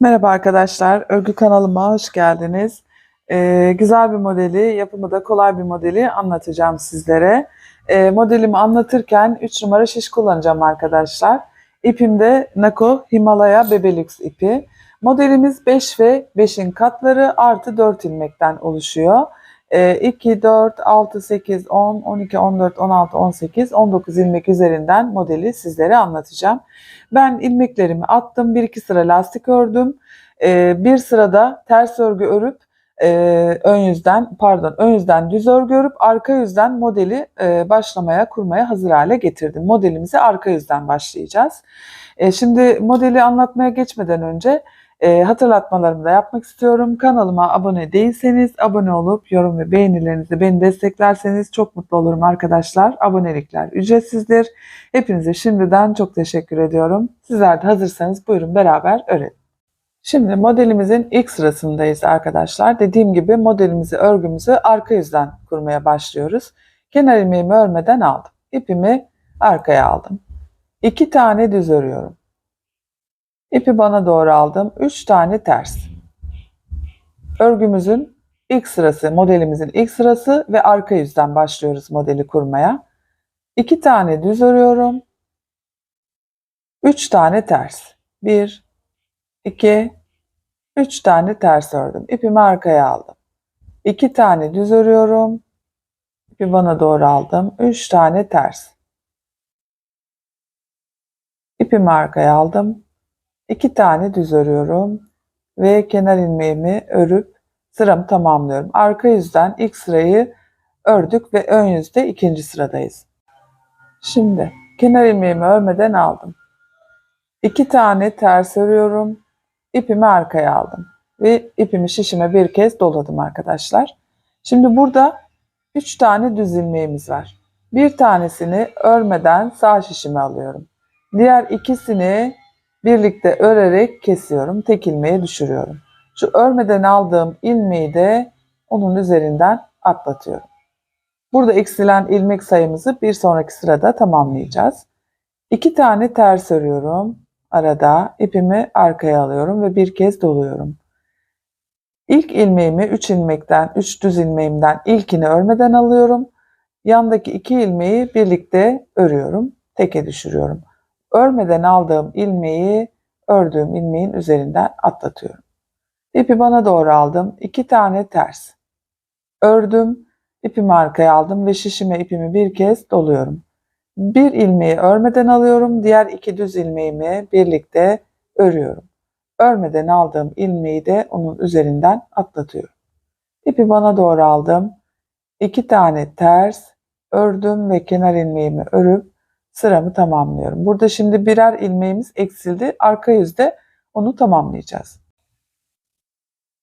Merhaba arkadaşlar, örgü kanalıma hoş geldiniz. Ee, güzel bir modeli, yapımı da kolay bir modeli anlatacağım sizlere. Ee, modelimi anlatırken 3 numara şiş kullanacağım arkadaşlar. İpim de Nako Himalaya Bebelux ipi. Modelimiz 5 ve 5'in katları artı 4 ilmekten oluşuyor. Ee, 2, 4, 6, 8, 10, 12, 14, 16, 18, 19 ilmek üzerinden modeli sizlere anlatacağım. Ben ilmeklerimi attım. Bir iki sıra lastik ördüm. Ee, bir sırada ters örgü örüp e, ön yüzden pardon ön yüzden düz örgü örüp arka yüzden modeli e, başlamaya kurmaya hazır hale getirdim. Modelimizi arka yüzden başlayacağız. E, şimdi modeli anlatmaya geçmeden önce e, hatırlatmalarımı da yapmak istiyorum. Kanalıma abone değilseniz abone olup yorum ve beğenilerinizi beni desteklerseniz çok mutlu olurum arkadaşlar. Abonelikler ücretsizdir. Hepinize şimdiden çok teşekkür ediyorum. Sizler de hazırsanız buyurun beraber öğrenin. Şimdi modelimizin ilk sırasındayız arkadaşlar. Dediğim gibi modelimizi, örgümüzü arka yüzden kurmaya başlıyoruz. Kenar ilmeğimi örmeden aldım. İpimi arkaya aldım. İki tane düz örüyorum. İpi bana doğru aldım. Üç tane ters. Örgümüzün ilk sırası, modelimizin ilk sırası ve arka yüzden başlıyoruz modeli kurmaya. İki tane düz örüyorum. Üç tane ters. Bir, iki, üç tane ters ördüm. İpimi arkaya aldım. İki tane düz örüyorum. İpi bana doğru aldım. Üç tane ters. İpimi arkaya aldım. İki tane düz örüyorum ve kenar ilmeğimi örüp sıramı tamamlıyorum. Arka yüzden ilk sırayı ördük ve ön yüzde ikinci sıradayız. Şimdi kenar ilmeğimi örmeden aldım. İki tane ters örüyorum. İpimi arkaya aldım. Ve ipimi şişime bir kez doladım arkadaşlar. Şimdi burada üç tane düz ilmeğimiz var. Bir tanesini örmeden sağ şişime alıyorum. Diğer ikisini birlikte örerek kesiyorum. Tek ilmeğe düşürüyorum. Şu örmeden aldığım ilmeği de onun üzerinden atlatıyorum. Burada eksilen ilmek sayımızı bir sonraki sırada tamamlayacağız. İki tane ters örüyorum. Arada ipimi arkaya alıyorum ve bir kez doluyorum. İlk ilmeğimi 3 ilmekten, 3 düz ilmeğimden ilkini örmeden alıyorum. Yandaki iki ilmeği birlikte örüyorum. Teke düşürüyorum. Örmeden aldığım ilmeği ördüğüm ilmeğin üzerinden atlatıyorum. İpi bana doğru aldım. İki tane ters. Ördüm. İpimi arkaya aldım ve şişime ipimi bir kez doluyorum. Bir ilmeği örmeden alıyorum. Diğer iki düz ilmeğimi birlikte örüyorum. Örmeden aldığım ilmeği de onun üzerinden atlatıyorum. İpi bana doğru aldım. İki tane ters ördüm ve kenar ilmeğimi örüp sıramı tamamlıyorum. Burada şimdi birer ilmeğimiz eksildi. Arka yüzde onu tamamlayacağız.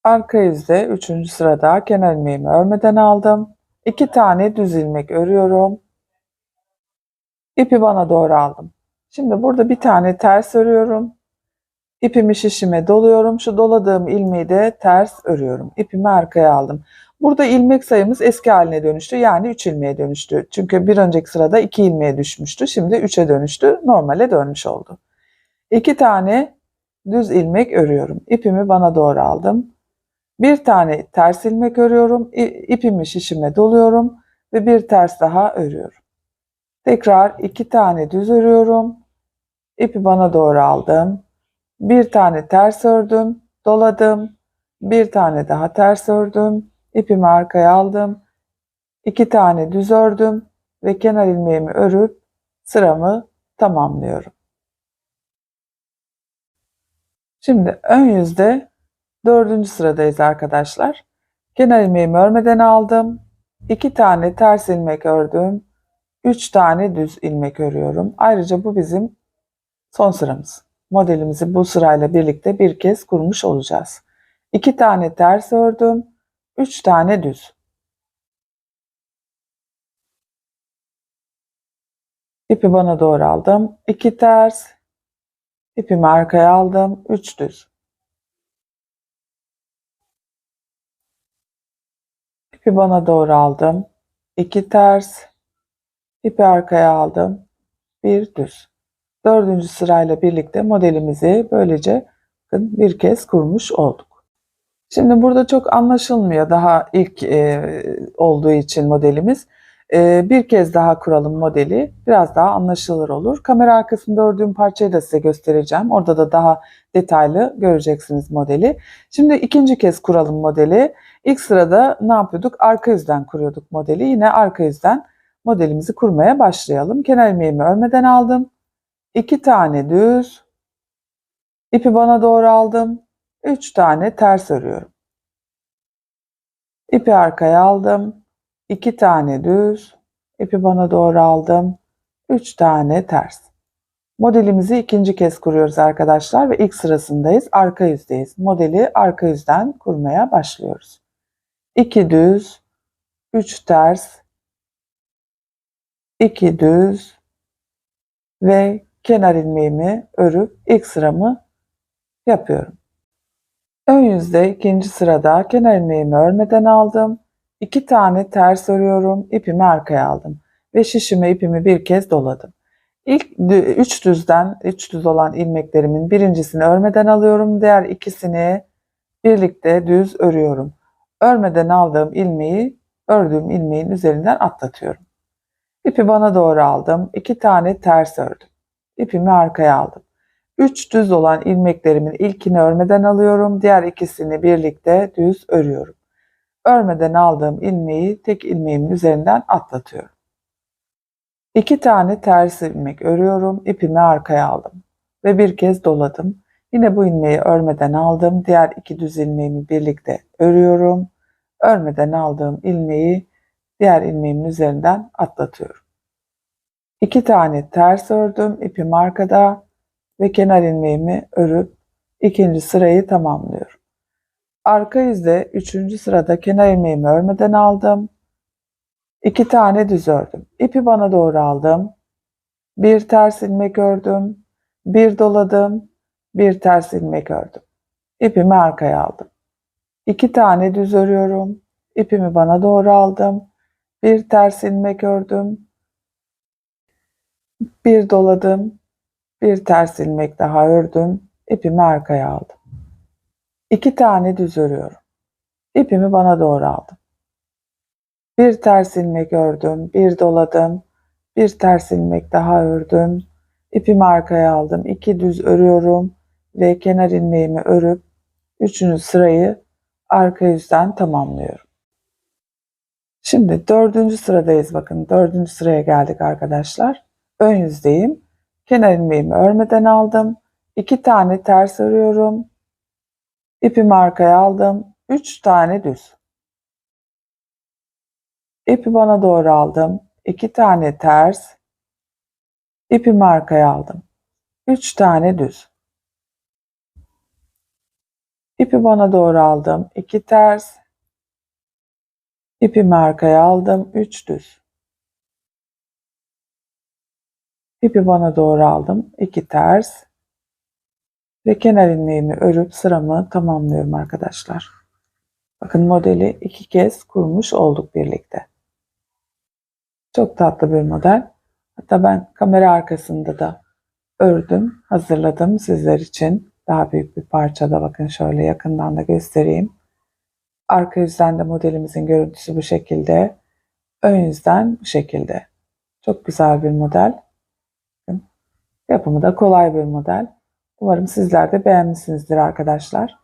Arka yüzde 3. sırada kenar ilmeğimi örmeden aldım. 2 tane düz ilmek örüyorum. İpi bana doğru aldım. Şimdi burada bir tane ters örüyorum. İpimi şişime doluyorum. Şu doladığım ilmeği de ters örüyorum. İpimi arkaya aldım. Burada ilmek sayımız eski haline dönüştü. Yani 3 ilmeğe dönüştü. Çünkü bir önceki sırada 2 ilmeğe düşmüştü. Şimdi 3'e dönüştü. Normale dönmüş oldu. 2 tane düz ilmek örüyorum. İpimi bana doğru aldım. Bir tane ters ilmek örüyorum. İpimi şişime doluyorum ve bir ters daha örüyorum. Tekrar iki tane düz örüyorum. İpi bana doğru aldım. Bir tane ters ördüm, doladım. Bir tane daha ters ördüm. İpimi arkaya aldım. İki tane düz ördüm ve kenar ilmeğimi örüp sıramı tamamlıyorum. Şimdi ön yüzde dördüncü sıradayız arkadaşlar. Kenar ilmeğimi örmeden aldım. İki tane ters ilmek ördüm. Üç tane düz ilmek örüyorum. Ayrıca bu bizim son sıramız. Modelimizi bu sırayla birlikte bir kez kurmuş olacağız. İki tane ters ördüm. Üç tane düz. İpi bana doğru aldım. İki ters. İpimi arkaya aldım. Üç düz. İpi bana doğru aldım. İki ters. İpi arkaya aldım. Bir düz. Dördüncü sırayla birlikte modelimizi böylece bir kez kurmuş olduk. Şimdi burada çok anlaşılmıyor daha ilk e, olduğu için modelimiz. E, bir kez daha kuralım modeli. Biraz daha anlaşılır olur. Kamera arkasında ördüğüm parçayı da size göstereceğim. Orada da daha detaylı göreceksiniz modeli. Şimdi ikinci kez kuralım modeli. İlk sırada ne yapıyorduk? Arka yüzden kuruyorduk modeli. Yine arka yüzden modelimizi kurmaya başlayalım. Kenar ilmeğimi örmeden aldım. İki tane düz. İpi bana doğru aldım. Üç tane ters örüyorum. İpi arkaya aldım. iki tane düz. İpi bana doğru aldım. Üç tane ters. Modelimizi ikinci kez kuruyoruz arkadaşlar ve ilk sırasındayız. Arka yüzdeyiz. Modeli arka yüzden kurmaya başlıyoruz. 2 düz, 3 ters, 2 düz ve kenar ilmeğimi örüp ilk sıramı yapıyorum. Ön yüzde ikinci sırada kenar ilmeğimi örmeden aldım. 2 tane ters örüyorum. ipimi arkaya aldım ve şişime ipimi bir kez doladım. İlk 3 düzden 3 düz olan ilmeklerimin birincisini örmeden alıyorum. Diğer ikisini birlikte düz örüyorum. Örmeden aldığım ilmeği ördüğüm ilmeğin üzerinden atlatıyorum. İpi bana doğru aldım. 2 tane ters ördüm. İpimi arkaya aldım. 3 düz olan ilmeklerimin ilkini örmeden alıyorum. Diğer ikisini birlikte düz örüyorum. Örmeden aldığım ilmeği tek ilmeğimin üzerinden atlatıyorum. 2 tane ters ilmek örüyorum. İpimi arkaya aldım ve bir kez doladım. Yine bu ilmeği örmeden aldım. Diğer iki düz ilmeğimi birlikte örüyorum. Örmeden aldığım ilmeği diğer ilmeğimin üzerinden atlatıyorum. İki tane ters ördüm. ipim arkada ve kenar ilmeğimi örüp ikinci sırayı tamamlıyorum. Arka yüzde üçüncü sırada kenar ilmeğimi örmeden aldım. İki tane düz ördüm. İpi bana doğru aldım. Bir ters ilmek ördüm. Bir doladım. Bir ters ilmek ördüm. İpimi arkaya aldım. İki tane düz örüyorum. İpimi bana doğru aldım. Bir ters ilmek ördüm. Bir doladım. Bir ters ilmek daha ördüm. İpimi arkaya aldım. İki tane düz örüyorum. İpimi bana doğru aldım. Bir ters ilmek ördüm, bir doladım, bir ters ilmek daha ördüm. İpimi arkaya aldım. iki düz örüyorum ve kenar ilmeğimi örüp üçüncü sırayı arka yüzden tamamlıyorum. Şimdi dördüncü sıradayız bakın. Dördüncü sıraya geldik arkadaşlar. Ön yüzdeyim. Kenar ilmeğimi örmeden aldım. iki tane ters örüyorum. İpimi arkaya aldım. Üç tane düz. İpi bana doğru aldım. iki tane ters. İpimi arkaya aldım. Üç tane düz. İpi bana doğru aldım. iki ters. İpimi arkaya aldım. Üç düz. İpi bana doğru aldım. iki ters. Ve kenar ilmeğimi örüp sıramı tamamlıyorum arkadaşlar. Bakın modeli iki kez kurmuş olduk birlikte. Çok tatlı bir model. Hatta ben kamera arkasında da ördüm, hazırladım sizler için. Daha büyük bir parçada bakın şöyle yakından da göstereyim. Arka yüzden de modelimizin görüntüsü bu şekilde. Ön yüzden bu şekilde. Çok güzel bir model. Yapımı da kolay bir model. Umarım sizler de beğenmişsinizdir arkadaşlar.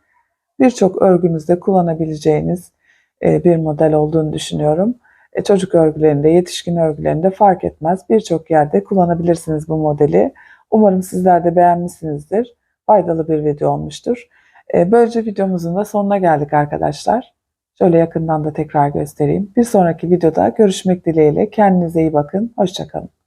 Birçok örgünüzde kullanabileceğiniz e, bir model olduğunu düşünüyorum. E, çocuk örgülerinde, yetişkin örgülerinde fark etmez. Birçok yerde kullanabilirsiniz bu modeli. Umarım sizler de beğenmişsinizdir. Faydalı bir video olmuştur. E, böylece videomuzun da sonuna geldik arkadaşlar. Şöyle yakından da tekrar göstereyim. Bir sonraki videoda görüşmek dileğiyle. Kendinize iyi bakın. Hoşçakalın.